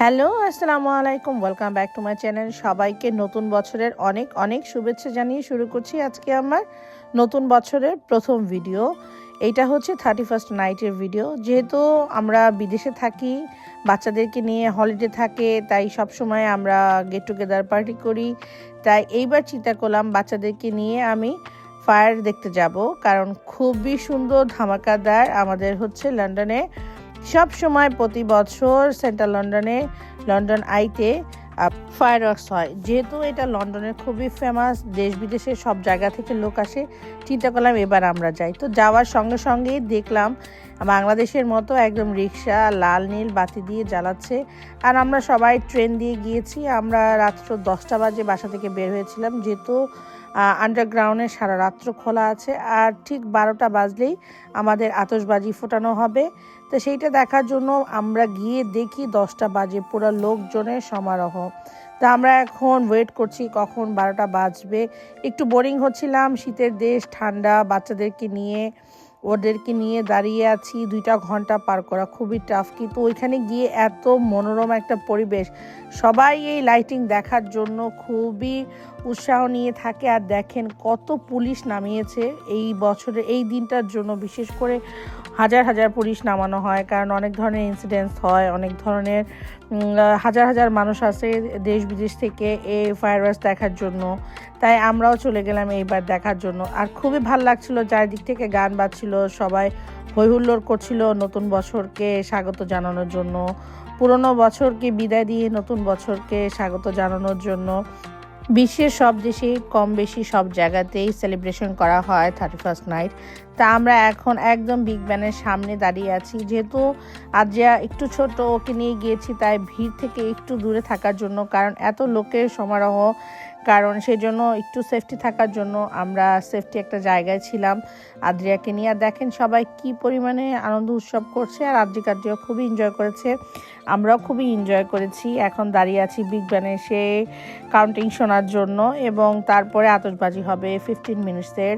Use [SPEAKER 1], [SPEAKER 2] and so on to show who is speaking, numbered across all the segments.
[SPEAKER 1] Hello, আসসালামু আলাইকুম। Welcome back to my channel সবাইকে নতুন বছরের অনেক অনেক শুভেচ্ছা জানিয়ে শুরু করছি আজকে আমার নতুন বছরের প্রথম ভিডিও এইটা হচ্ছে থার্টি ফার্স্ট নাইটের ভিডিও যেহেতু আমরা বিদেশে থাকি, বাচ্চাদেরকে নিয়ে হলিডে থাকে, তাই সব সময় আমরা গেট টুগেদার পার্টি করি। তাই এইবার চিন্তা করলাম বাচ্চাদেরকে নিয়ে আমি ফায়ার দেখতে যাব। কারণ খুবই সুন্দর ধামাকাদার আমাদের হচ্ছে লন্ডনে সব সময় প্রতি বছর সেন্ট্রাল লন্ডনে, লন্ডন আইতে ফায়ার ওয়ার্কস হয়। যেহেতু এটা লন্ডনের খুবই ফেমাস দেশ বিদেশে সব জায়গা থেকে লোক আসে, চিন্তা করলাম এবার আমরা যাই। তো যাওয়ার সঙ্গে সঙ্গেই দেখলাম বাংলাদেশের মতো একদম রিক্সা লাল নীল বাতি দিয়ে জ্বালাচ্ছে। আর আমরা সবাই ট্রেন দিয়ে গিয়েছি। আমরা রাত্র দশটা বাজে বাসা থেকে বের হয়েছিলাম, যেহেতু আন্ডারগ্রাউন্ডে সারা রাত্র খোলা আছে। আর ঠিক বারোটা বাজলেই আমাদের আতসবাজি ফোটানো হবে। তো সেইটা দেখার জন্য আমরা গিয়ে দেখি দশটা বাজে পুরো লোকজনের সমারোহ। তা আমরা এখন ওয়েট করছি কখন বারোটা বাজবে। একটু বোরিং হচ্ছিলাম, শীতের দেশ, ঠান্ডা, বাচ্চাদেরকে নিয়ে। ওদেরকে নিয়ে দাঁড়িয়ে আছি, দুইটা ঘণ্টা পার করা। খুবই টাফ কিন্তু ওইখানে গিয়ে এত মনোরম একটা পরিবেশ। সবাই এই লাইটিং দেখার জন্য খুবই উৎসাহ নিয়ে থাকে আর দেখেন কত পুলিশ নামিয়েছে এই বছরে, এই দিনটার জন্য। বিশেষ করে হাজার হাজার পুলিশ নামানো হয়, কারণ অনেক ধরনের ইনসিডেন্টস হয়, অনেক ধরনের হাজার হাজার মানুষ আসে দেশ বিদেশ থেকে এই ফায়ারওয়ার্স দেখার জন্য। তাই আমরাও চলে গেলাম এইবার দেখার জন্য। আর খুবই ভালো লাগছিল, চারিদিক থেকে গান বাজছিল সবাই হৈহুল্লোড় করছিল নতুন বছরকে স্বাগত জানানোর জন্য। পুরনো বছরকে বিদায় দিয়ে নতুন বছরকে স্বাগত জানানোর জন্য বিশ্বের সব দেশে কম বেশি সব জায়গাতেই সেলিব্রেশন করা হয় থার্টি ফার্স্ট নাইট তা আমরা এখন একদম বিগ ব্যানের সামনে দাঁড়িয়ে আছি। যেহেতু আজ যা একটু ছোট, ওকে নিয়ে গিয়েছি, তাই ভিড় থেকে একটু দূরে থাকার জন্য, কারণ এত লোকের সমারোহ কারণ সেই জন্য একটু সেফটি থাকার জন্য আমরা সেফটি একটা জায়গায় ছিলাম। আদ্রিয়াকে নিয়ে আর দেখেন সবাই কি পরিমাণে আনন্দ উৎসব করছে আর আদ্রিক আদ্রিয়া খুবই এনজয় করেছে। আমরাও খুবই এনজয় করেছি। এখন দাঁড়িয়ে আছি বিগ ব্যানে সে কাউন্টিং শোনার জন্য এবং তারপরে আতসবাজি হবে ফিফটিন মিনিটসের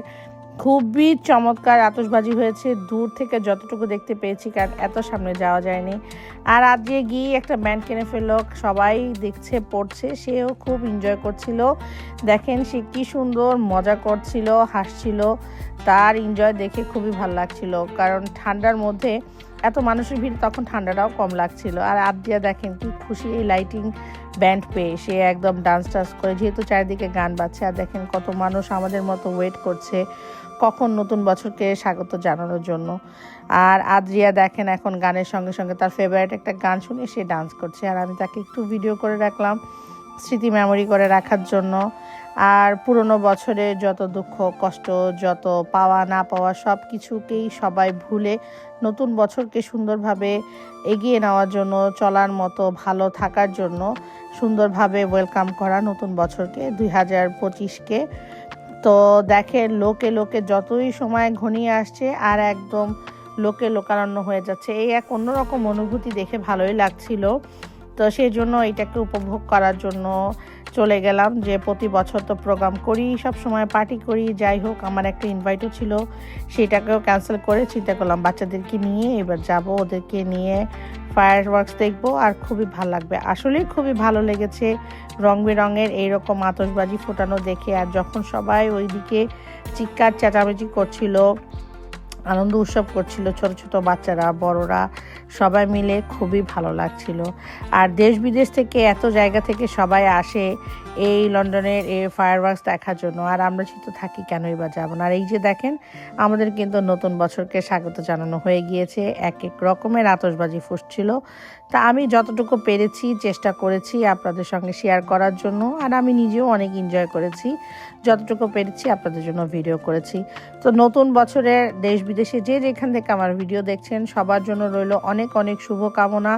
[SPEAKER 1] খুবই চমৎকার আতশবাজি হয়েছে। দূর থেকে যতটুকু দেখতে পেয়েছি, কারণ এত সামনে যাওয়া যায়নি। আর আজ যে গিয়ে একটা ব্যান্ড কিনে ফেলল, সবাই দেখছে, পড়ছে, সেও খুব এনজয় করছিল। দেখেন সে কি সুন্দর মজা করছিল, হাসছিল। তার এনজয় দেখে খুবই ভালো লাগছিল, কারণ ঠান্ডার মধ্যে এত মানুষের ভিড় তখন ঠান্ডাটাও কম লাগছিল। আর আবদিয়া দেখেন কি খুশি এই লাইটিং ব্যান্ড পেয়ে। সে একদম ডান্স টান্স করে, যেহেতু চারিদিকে গান বাজছে। আর দেখেন কত মানুষ আমাদের মতো ওয়েট করছে কখন নতুন বছরকে স্বাগত জানানোর জন্য। আর আদ্রিয়া দেখেন এখন গানের সঙ্গে সঙ্গে তার ফেভারিট একটা গান শুনে সে ডান্স করছে। আর আমি তাকে একটু ভিডিও করে রাখলাম। স্মৃতি মেমোরি করে রাখার জন্য। আর পুরনো বছরে যত দুঃখ, কষ্ট, যত পাওয়া, না পাওয়া সব কিছুকেই সবাই ভুলে নতুন বছরকে সুন্দরভাবে এগিয়ে নেওয়ার জন্য, চলার মতো, ভালো থাকার জন্য সুন্দরভাবে ওয়েলকাম করা নতুন বছরকে, দুই হাজার পঁচিশকে। তো দেখে লোকে লোকে যতই সময় ঘনিয়ে আসছে, আর একদম লোকে লোকারণ্য হয়ে যাচ্ছে। এই এক অন্যরকম অনুভূতি দেখে ভালোই লাগছিল। তো সেই জন্য এটাকে উপভোগ করার জন্য চলে গেলাম যে প্রতি বছর তো প্রোগ্রাম করি, সব সময় পার্টি করি, যাই হোক, আমার একটা ইনভাইটও ছিল, সেটাকেও ক্যান্সেল করে চিন্তা করলাম বাচ্চাদেরকে নিয়ে এবার যাব ওদেরকে নিয়ে ফায়ার ওয়ার্কস দেখব আর খুবই ভালো লাগবে। আসলেই খুবই ভালো লেগেছে রং বেরঙের এইরকম আতসবাজি ফোটানো দেখে আর যখন সবাই ওইদিকে চিৎকার চেঁচামেচি করছিল, আনন্দ উৎসব করছিল ছোট ছোট বাচ্চারা, বড়রা সবাই মিলে খুবই ভালো লাগছিল। আর দেশ বিদেশ থেকে এত জায়গা থেকে সবাই আসে এই লন্ডনের এই ফায়ারওয়ার্কস দেখার জন্য। আর আমরা তো থাকি কেনই বা যাব না। আর এই যে দেখেন, আমাদের কিন্তু নতুন বছরকে স্বাগত জানানো হয়ে গিয়েছে। এক এক রকমের আতসবাজি ফুসছিল তা আমি যতটুকু পেরেছি, চেষ্টা করেছি আপনাদের সঙ্গে শেয়ার করার জন্য। আর আমি নিজেও অনেক এনজয় করেছি। যতটুকু পেরেছি আপনাদের জন্য ভিডিও করেছি। তো নতুন বছরের দেশ বিদেশে যে যেখান থেকে আমার ভিডিও দেখছেন, সবার জন্য রইল অনেক অনেক শুভকামনা।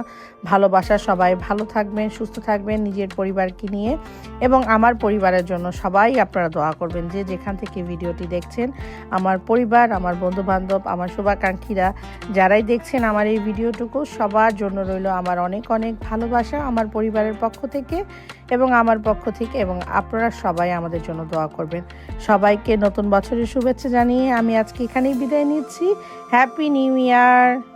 [SPEAKER 1] ভালোবাসা সবাই। ভালো থাকবেন, সুস্থ থাকবেন নিজের পরিবারকে নিয়ে এবং আমার পরিবারের জন্য সবাই আপনারা দোয়া করবেন যে যেখান থেকে ভিডিওটি দেখছেন, আমার পরিবার, আমার বন্ধুবান্ধব, আমার শুভাকাঙ্ক্ষীরা, যারাই দেখছেন আমার এই ভিডিওটুকু, সবার জন্য রইল আমার অনেক অনেক ভালোবাসা আমার পরিবারের পক্ষ থেকে এবং আমার পক্ষ থেকে এবং আপনারা সবাই আমাদের জন্য দোয়া করবেন। সবাইকে নতুন বছরের শুভেচ্ছা জানিয়ে আমি আজকে এখানেই বিদায় নিচ্ছি। Happy new year